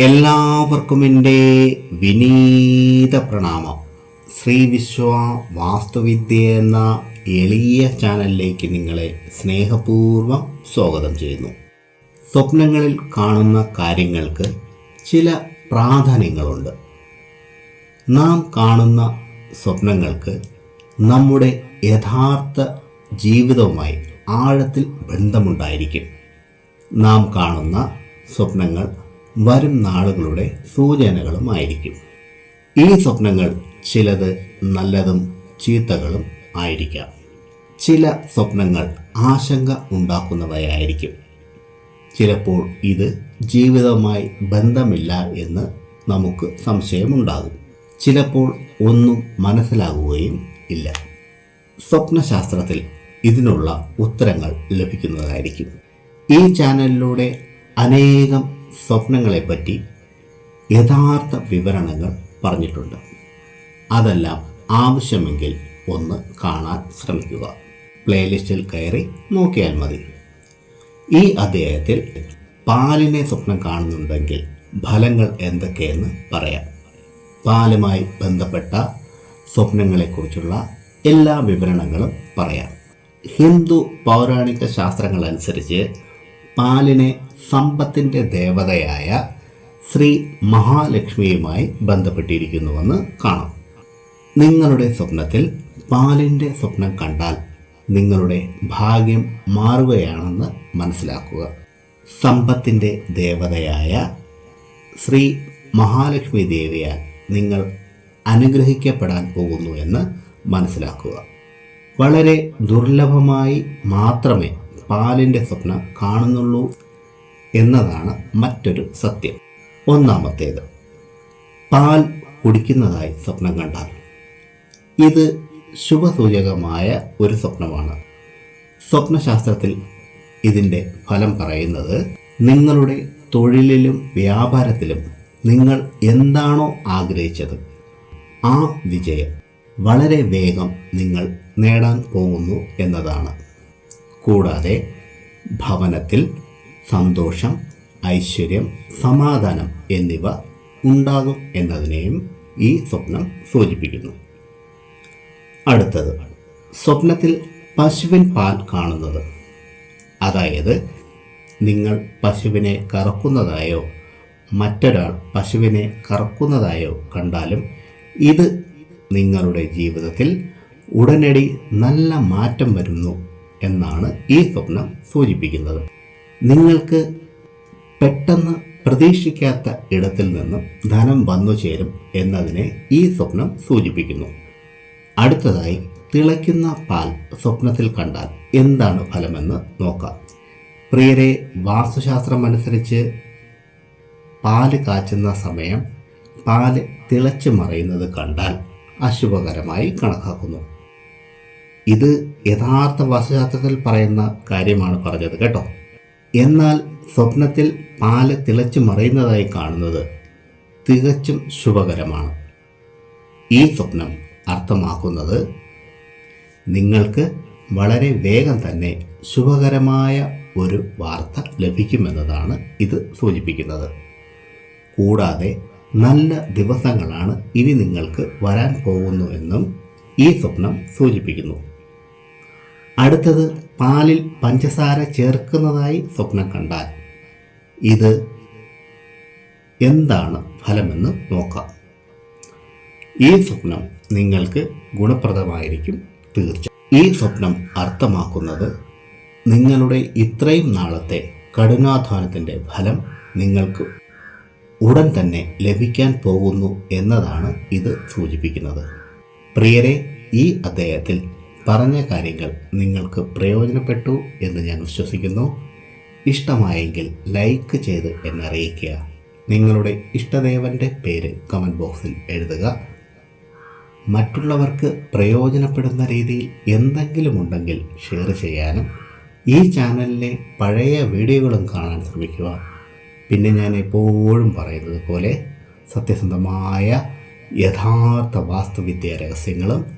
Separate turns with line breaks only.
എല്ലാവർക്കും എന്റെ വിനീത പ്രണാമം. ശ്രീ വിശ്വ വാസ്തുവിദ്യ എന്ന എളിയ ചാനലിലേക്ക് നിങ്ങളെ സ്നേഹപൂർവം സ്വാഗതം ചെയ്യുന്നു. സ്വപ്നങ്ങളിൽ കാണുന്ന കാര്യങ്ങൾക്ക് ചില പ്രാധാന്യങ്ങളുണ്ട്. നാം കാണുന്ന സ്വപ്നങ്ങൾക്ക് നമ്മുടെ യഥാർത്ഥ ജീവിതവുമായി ആഴത്തിൽ ബന്ധമുണ്ടായിരിക്കും. നാം കാണുന്ന സ്വപ്നങ്ങൾ വരും നാളുകളുടെ സൂചനകളുമായിരിക്കും. ഈ സ്വപ്നങ്ങൾ ചിലത് നല്ലതും ചീത്തകളും ആയിരിക്കാം. ചില സ്വപ്നങ്ങൾ ആശങ്ക ഉണ്ടാക്കുന്നവയായിരിക്കും. ചിലപ്പോൾ ഇത് ജീവിതവുമായി ബന്ധമില്ല എന്ന് നമുക്ക് സംശയമുണ്ടാകും. ചിലപ്പോൾ ഒന്നും മനസ്സിലാകുകയും ഇല്ല. സ്വപ്നശാസ്ത്രത്തിൽ ഇതിനുള്ള ഉത്തരങ്ങൾ ലഭിക്കുന്നതായിരിക്കും. ഈ ചാനലിലൂടെ അനേകം സ്വപ്നങ്ങളെപ്പറ്റി യഥാർത്ഥ വിവരണങ്ങൾ പറഞ്ഞിട്ടുണ്ട്. അതെല്ലാം ആവശ്യമെങ്കിൽ ഒന്ന് കാണാൻ ശ്രമിക്കുക. പ്ലേലിസ്റ്റിൽ കയറി നോക്കിയാൽ മതി. ഈ അധ്യായത്തിൽ പാലിനെ സ്വപ്നം കാണുന്നുണ്ടെങ്കിൽ ഫലങ്ങൾ എന്തൊക്കെയെന്ന് പറയാം. പാലുമായി ബന്ധപ്പെട്ട സ്വപ്നങ്ങളെക്കുറിച്ചുള്ള എല്ലാ വിവരണങ്ങളും പറയാം. ഹിന്ദു പൗരാണിക ശാസ്ത്രങ്ങളനുസരിച്ച് പാലിനെ സമ്പത്തിന്റെ ദേവതയായ ശ്രീ മഹാലക്ഷ്മിയുമായി ബന്ധപ്പെട്ടിരിക്കുന്നുവെന്ന് കാണാം. നിങ്ങളുടെ സ്വപ്നത്തിൽ പാലിന്റെ സ്വപ്നം കണ്ടാൽ നിങ്ങളുടെ ഭാഗ്യം മാറുകയാണെന്ന് മനസ്സിലാക്കുക. സമ്പത്തിന്റെ ദേവതയായ ശ്രീ മഹാലക്ഷ്മി ദേവിയാൽ നിങ്ങൾ അനുഗ്രഹിക്കപ്പെടാൻ പോകുന്നു എന്ന് മനസ്സിലാക്കുക. വളരെ ദുർലഭമായി മാത്രമേ പാലിന്റെ സ്വപ്നം കാണുന്നുള്ളൂ എന്നതാണ് മറ്റൊരു സത്യം. ഒന്നാമത്തേത് പാൽ കുടിക്കുന്നതായി സ്വപ്നം കണ്ടാൽ. ഇത് ശുഭസൂചകമായ ഒരു സ്വപ്നമാണ്. സ്വപ്നശാസ്ത്രത്തിൽ ഇതിന്റെ ഫലം പറയുന്നത് നിങ്ങളുടെ തൊഴിലിലും വ്യാപാരത്തിലും നിങ്ങൾ എന്താണോ ആഗ്രഹിച്ചത് ആ വിജയം വളരെ വേഗം നിങ്ങൾ നേടാൻ പോകുന്നു എന്നതാണ്. കൂടാതെ ഭവനത്തിൽ സന്തോഷം ഐശ്വര്യം സമാധാനം എന്നിവ ഉണ്ടാകും എന്നതിനെയും ഈ സ്വപ്നം സൂചിപ്പിക്കുന്നു. അടുത്തത് സ്വപ്നത്തിൽ പശുവിൻ പാൽ കാണുന്നത്. അതായത് നിങ്ങൾ പശുവിനെ കറക്കുന്നതായോ മറ്റൊരാൾ പശുവിനെ കറക്കുന്നതായോ കണ്ടാലും ഇത് നിങ്ങളുടെ ജീവിതത്തിൽ ഉടനടി നല്ല മാറ്റം വരുന്നു എന്നാണ് ഈ സ്വപ്നം സൂചിപ്പിക്കുന്നത്. നിങ്ങൾക്ക് പെട്ടെന്ന് പ്രതീക്ഷിക്കാത്ത ഇടത്തിൽ നിന്നും ധനം വന്നു ചേരും എന്നതിനെ ഈ സ്വപ്നം സൂചിപ്പിക്കുന്നു. അടുത്തതായി തിളയ്ക്കുന്ന പാൽ സ്വപ്നത്തിൽ കണ്ടാൽ എന്താണ് ഫലമെന്ന് നോക്കാം. പ്രിയരെ വാസ്തുശാസ്ത്രം അനുസരിച്ച് പാൽ കാച്ചുന്ന സമയം പാൽ തിളച്ചു മറയുന്നത് കണ്ടാൽ അശുഭകരമായി കണക്കാക്കുന്നു. ഇത് യഥാർത്ഥ വാസ്തുശാസ്ത്രത്തിൽ പറയുന്ന കാര്യമാണ് പറഞ്ഞത് കേട്ടോ. എന്നാൽ സ്വപ്നത്തിൽ പാൽ തിളച്ചു മറയുന്നതായി കാണുന്നത് തികച്ചും ശുഭകരമാണ്. ഈ സ്വപ്നം അർത്ഥമാക്കുന്നത് നിങ്ങൾക്ക് വളരെ വേഗം തന്നെ ശുഭകരമായ ഒരു വാർത്ത ലഭിക്കുമെന്നതാണ് ഇത് സൂചിപ്പിക്കുന്നത്. കൂടാതെ നല്ല ദിവസങ്ങളാണ് ഇനി നിങ്ങൾക്ക് വരാൻ പോകുന്നു എന്നും ഈ സ്വപ്നം സൂചിപ്പിക്കുന്നു. അടുത്തത് പാലിൽ പഞ്ചസാര ചേർക്കുന്നതായി സ്വപ്നം കണ്ടാൽ. ഇത് എന്താണ് ഫലമെന്ന് നോക്കാം. ഈ സ്വപ്നം നിങ്ങൾക്ക് ഗുണപ്രദമായിരിക്കും തീർച്ച ഈ സ്വപ്നം അർത്ഥമാക്കുന്നത് നിങ്ങളുടെ ഇത്രയും നാളത്തെ കഠിനാധ്വാനത്തിന്റെ ഫലം നിങ്ങൾക്ക് ഉടൻ തന്നെ ലഭിക്കാൻ പോകുന്നു എന്നതാണ് ഇത് സൂചിപ്പിക്കുന്നത്. പ്രിയരെ ഈ അധ്യായത്തിൽ പറഞ്ഞ കാര്യങ്ങൾ നിങ്ങൾക്ക് പ്രയോജനപ്പെട്ടു എന്ന് ഞാൻ വിശ്വസിക്കുന്നു. ഇഷ്ടമായെങ്കിൽ ലൈക്ക് ചെയ്ത് എന്നെ അറിയിക്കുക നിങ്ങളുടെ ഇഷ്ടദേവന്റെ പേര് കമന്റ് ബോക്സിൽ എഴുതുക. മറ്റുള്ളവർക്ക് പ്രയോജനപ്പെടുന്ന രീതിയിൽ എന്തെങ്കിലും ഉണ്ടെങ്കിൽ ഷെയർ ചെയ്യാനും ഈ ചാനലിലെ പഴയ വീഡിയോകളും കാണാൻ ശ്രമിക്കുക. പിന്നെ ഞാൻ എപ്പോഴും പറയുന്നത് പോലെ സത്യസന്ധമായ യഥാർത്ഥ വാസ്തുവിദ്യ രഹസ്യങ്ങളും